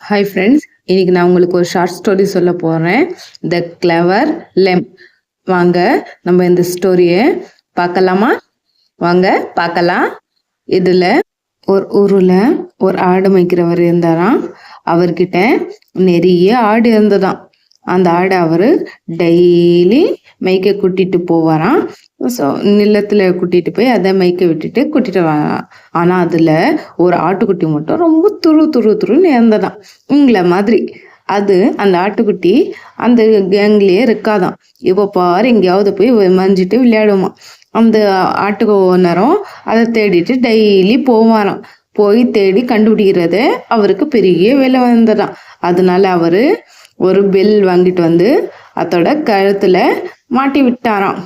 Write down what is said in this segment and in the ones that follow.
Hi friends இன்னைக்கு நான் உங்களுக்கு ஒரு ஷார்ட் ஸ்டோரி சொல்ல போகிறேன் த கிளவர் லெம் வாங்க நம்ம இந்த ஸ்டோரியை பார்க்கலாமா? வாங்க பார்க்கலாம். இதில் ஒரு ஊரில் ஒரு ஆடு மேய்க்கிறவர் இருந்தாராம். அவர்கிட்ட நிறைய ஆடு இருந்ததாம். அந்த ஆடை அவர் டெய்லி மேய்க்க கூட்டிட்டு போவாராம். ஸோ நிலத்தில் கூட்டிகிட்டு போய் அதை மைக்க விட்டுட்டு கூட்டிகிட்டு வரான் ஆனால் அதில் ஒரு ஆட்டுக்குட்டி மட்டும் ரொம்ப துரு துரு துருன்னு இறந்ததான் உங்களை மாதிரி. அது அந்த ஆட்டுக்குட்டி அந்த கேங்லேயே இருக்காதான் இப்போ பாரு எங்கேயாவது போய் மஞ்சிட்டு விளையாடுமா அந்த ஆட்டுக்கு ஓனரும் அதை தேடிட்டு டெய்லி போவாராம். போய் தேடி கண்டுபிடிக்கிறது அவருக்கு பெரிய வேலை வந்ததாம். அதனால அவர் ஒரு பெல் வாங்கிட்டு வந்து அதோட கழுத்தில் மாட்டி விட்டாராம்.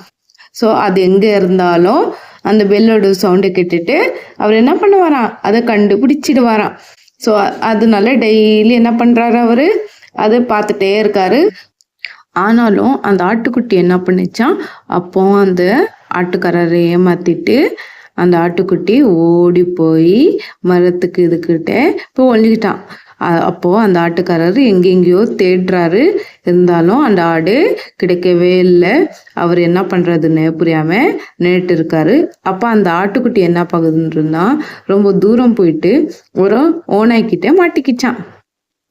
ஸோ அது எங்கே இருந்தாலும் அந்த பெல்லோட சவுண்டு கேட்டுட்டு அவர் என்ன பண்ணுவாராம்? அதை கண்டுபிடிச்சிடுவாராம். ஸோ அதனால டெய்லி என்ன பண்ணுறாரு அவர்? அதை பார்த்துட்டே இருக்காரு. ஆனாலும் அந்த ஆட்டுக்குட்டி என்ன பண்ணிச்சான் அப்போ அந்த ஆட்டுக்காரரை ஏமாத்திட்டு அந்த ஆட்டுக்குட்டி ஓடி போய் மரத்துக்கு இதுக்கிட்ட இப்போ ஒழிக்கிட்டான் அப்போது அந்த ஆட்டுக்காரர் எங்கெங்கேயோ தேடுறாரு. இருந்தாலும் அந்த ஆடு கிடைக்கவே இல்லை. அவர் என்ன பண்றதுன்னு புரியாமல் நின்றுட்டு இருக்காரு. அப்போ அந்த ஆட்டுக்குட்டி என்ன பகுதுன்னா ரொம்ப தூரம் போயிட்டு ஒரு ஓனாய்கிட்ட மாட்டிக்கிச்சான்.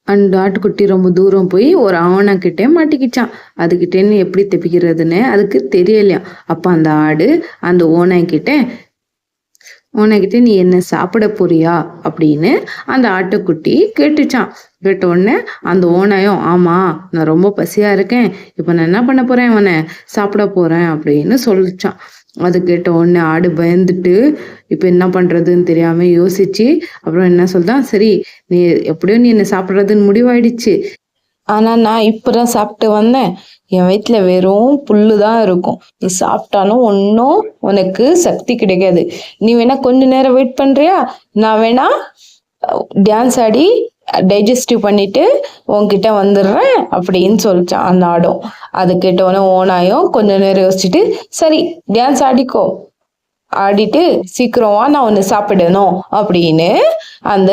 அந்த ஆட்டுக்குட்டி ரொம்ப தூரம் போய் ஒரு ஆவணக்கிட்டே மாட்டிக்கிச்சான். அதுக்கிட்டேன்னு எப்படி தப்பிக்கிறதுன்னு அதுக்கு தெரியலையா. அப்போ அந்த ஆடு அந்த ஓனாய்கிட்ட உனக்கிட்ட நீ என்ன சாப்பிட போறியா? அப்படின்னு அந்த ஆட்டுக்குட்டி கேட்டுச்சான் கேட்ட உடனே அந்த ஓனாயம் ஆமா நான் ரொம்ப பசியா இருக்கேன். இப்போ நான் என்ன பண்ண போறேன் அவனை சாப்பிட போறேன். அப்படின்னு சொல்லிச்சான் அது கேட்ட உடனே ஆடு பயந்துட்டு இப்போ என்ன பண்றதுன்னு தெரியாம யோசிச்சு அப்புறம் என்ன சொல்றான் சரி நீ எப்படியோ நீ என்ன சாப்பிட்றதுன்னு முடிவாயிடுச்சு. ஆனா நான் இப்பதான் சாப்பிட்டு வந்தேன். என் வயிற்றுல வெறும் புல்லு தான் இருக்கும். நீ சாப்பிட்டாலும் ஒன்றும் உனக்கு சக்தி கிடைக்காது. நீ வேணா கொஞ்ச நேரம் வெயிட் பண்ணுறியா நான் வேணா டான்ஸ் ஆடி டைஜஸ்டிவ் பண்ணிட்டு உன்கிட்ட வந்துடுறேன் அப்படின்னு சொல்லிச்சான் அந்த ஆடும் அது கேட்டவொடனே ஓனாயும் கொஞ்ச நேரம் யோசிச்சுட்டு சரி டான்ஸ் ஆடிக்கோ. ஆடிட்டு சீக்கிரமா நான் ஒன்று சாப்பிடணும் அப்படின்னு அந்த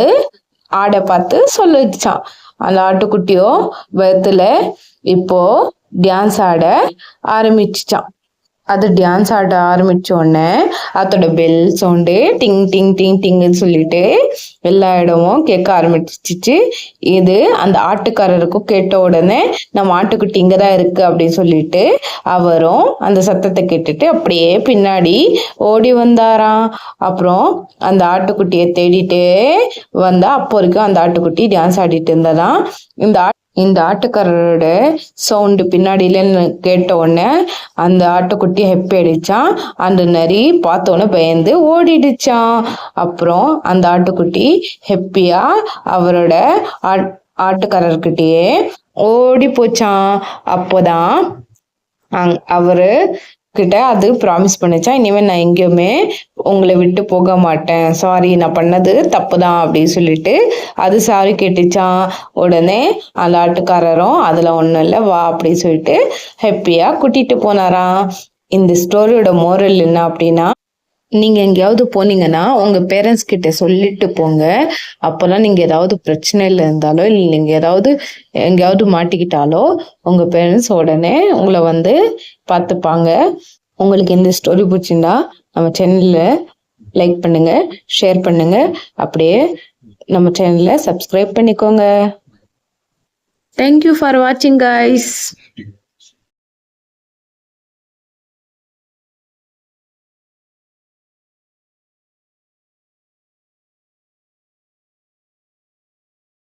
ஆடை பார்த்து சொல்லிச்சான் அந்த ஆட்டுக்குட்டியோ பயத்துல இப்போ டான்ஸ் ஆட ஆரம்பிச்சிச்சான். அது டான்ஸ் ஆட ஆரம்பிச்ச உடனே அதோட பெல் சவுண்டு டிங் டிங் டிங் டிங்னு சொல்லிட்டு எல்லா இடமும் கேட்க ஆரம்பிச்சிச்சு. இது அந்த ஆட்டுக்காரருக்கும் கேட்ட உடனே நம்ம ஆட்டுக்குட்டி இங்கே தான் இருக்கு அப்படின்னு சொல்லிட்டு அவரும் அந்த சத்தத்தை கேட்டுட்டு அப்படியே பின்னாடி ஓடி வந்தாராம். அப்புறம் அந்த ஆட்டுக்குட்டியை தேடிட்டு வந்தா அப்போ வரைக்கும் அந்த ஆட்டுக்குட்டி டான்ஸ் ஆடிட்டு இருந்ததான் இந்த இந்த ஆட்டுக்காரரோட சவுண்டு பின்னாடியிலன்னு கேட்ட உடனே அந்த ஆட்டுக்குட்டி ஹெப்பி அடிச்சான். அந்த நரி பார்த்தோன்னே பயந்து ஓடிடுச்சான் அப்புறம் அந்த ஆட்டுக்குட்டி ஹெப்பியா அவரோட ஆட்டுக்காரர்கிட்டயே ஓடி போச்சான் அப்போதான் அவரு கிட்ட அது ப்ராமிஸ் பண்ணிச்சான் இனிமேல் நான் எங்கேயுமே உங்களை விட்டு போக மாட்டேன். சாரி நான் பண்ணது தப்பு தான் அப்படின்னு சொல்லிட்டு அது சாரி கேட்டுச்சான் உடனே அந்த ஆட்டுக்காரரும் அதில் ஒன்றும் இல்லை வா அப்படின்னு சொல்லிட்டு ஹாப்பியாக கூட்டிகிட்டு போனாராம் இந்த ஸ்டோரியோட மோரல் என்ன அப்படின்னா நீங்கள் எங்கேயாவது போனீங்கன்னா உங்கள் பேரண்ட்ஸ் கிட்ட சொல்லிட்டு போங்க. அப்போல்லாம் நீங்கள் ஏதாவது பிரச்சனையில் இருந்தாலோ இல்லை நீங்கள் ஏதாவது எங்கேயாவது மாட்டிக்கிட்டாலோ உங்கள் பேரண்ட்ஸ் உடனே உங்களை வந்து பார்த்துப்பாங்க. உங்களுக்கு எந்த ஸ்டோரி பிடிச்சிருந்தா நம்ம சேனலில் லைக் பண்ணுங்க ஷேர் பண்ணுங்க. அப்படியே நம்ம சேனலை சப்ஸ்கிரைப் பண்ணிக்கோங்க. தேங்க்யூ ஃபார் வாட்சிங் கைஸ்